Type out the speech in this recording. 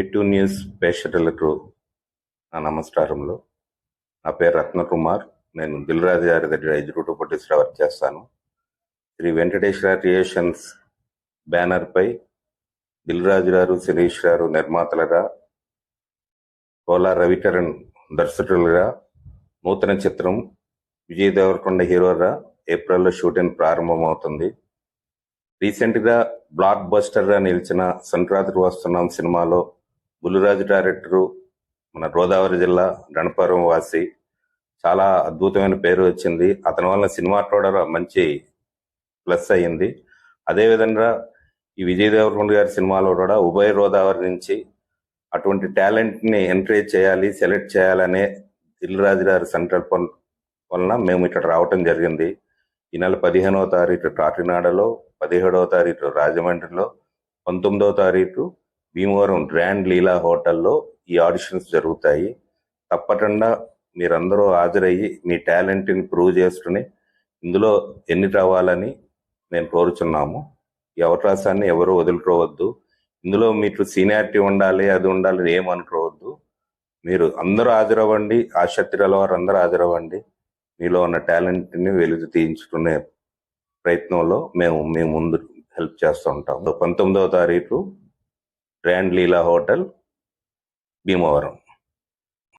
Two news ప్రేక్షకులకు నా నమస్కారంలో నా పేరు రత్నకుమార్ నేను దిల్రాజు గారి దగ్గర ఎగ్జిక్యూటివ్ ప్రొడ్యూసర్ వర్క్ చేస్తాను. శ్రీ వెంకటేశ్వర క్రియేషన్స్ బ్యానర్పై దిల్రాజు గారు శిరీష్ గారు నిర్మాతలుగా కోలా రవికరణ్ దర్శకులుగా నూతన చిత్రం విజయ్ దేవరకొండ హీరోగా ఏప్రిల్లో షూటింగ్ ప్రారంభమవుతుంది. రీసెంట్గా బ్లాక్ బస్టర్గా నిలిచిన సంక్రాంతికి వస్తున్నాం సినిమాలో బుల్లురాజు డైరెక్టరు మన గోదావరి జిల్లా గణపురం వాసి చాలా అద్భుతమైన పేరు వచ్చింది. అతని వల్ల సినిమా కూడా మంచి ప్లస్ అయ్యింది. అదేవిధంగా ఈ విజయ్ దేవరకొండ గారి సినిమాలో కూడా ఉభయ గోదావరి నుంచి అటువంటి టాలెంట్ని ఎంకరేజ్ చేయాలి సెలెక్ట్ చేయాలనే దిల్రాజు గారి సంకల్పం వలన మేము ఇక్కడ రావటం జరిగింది. ఈ నెల పదిహేనవ తారీఖు కాకినాడలో పదిహేడవ తారీఖు రాజమండ్రిలో పంతొమ్మిదవ తారీఖు భీమవరం గ్రాండ్ లీలా హోటల్లో ఈ ఆడిషన్స్ జరుగుతాయి. తప్పకుండా మీరందరూ హాజరయ్యి మీ టాలెంట్ని ప్రూవ్ చేసుకుని ఇందులో ఎన్ని రావాలని నేను కోరుచున్నాము. ఈ అవకాశాన్ని ఎవరు వదులుకోవద్దు. ఇందులో మీకు సీనియారిటీ ఉండాలి అది ఉండాలి ఏమనుకోవద్దు మీరు అందరూ హాజరవ్వండి ఆసక్తి గల వారు అందరూ హాజరవ్వండి. మీలో ఉన్న టాలెంట్ని వెలుగు తీయించుకునే ప్రయత్నంలో మేము మేము ముందు హెల్ప్ చేస్తూ ఉంటాం. పంతొమ్మిదవ తారీఖు గ్రాండ్ లీలా హోటల్ భీమవరం.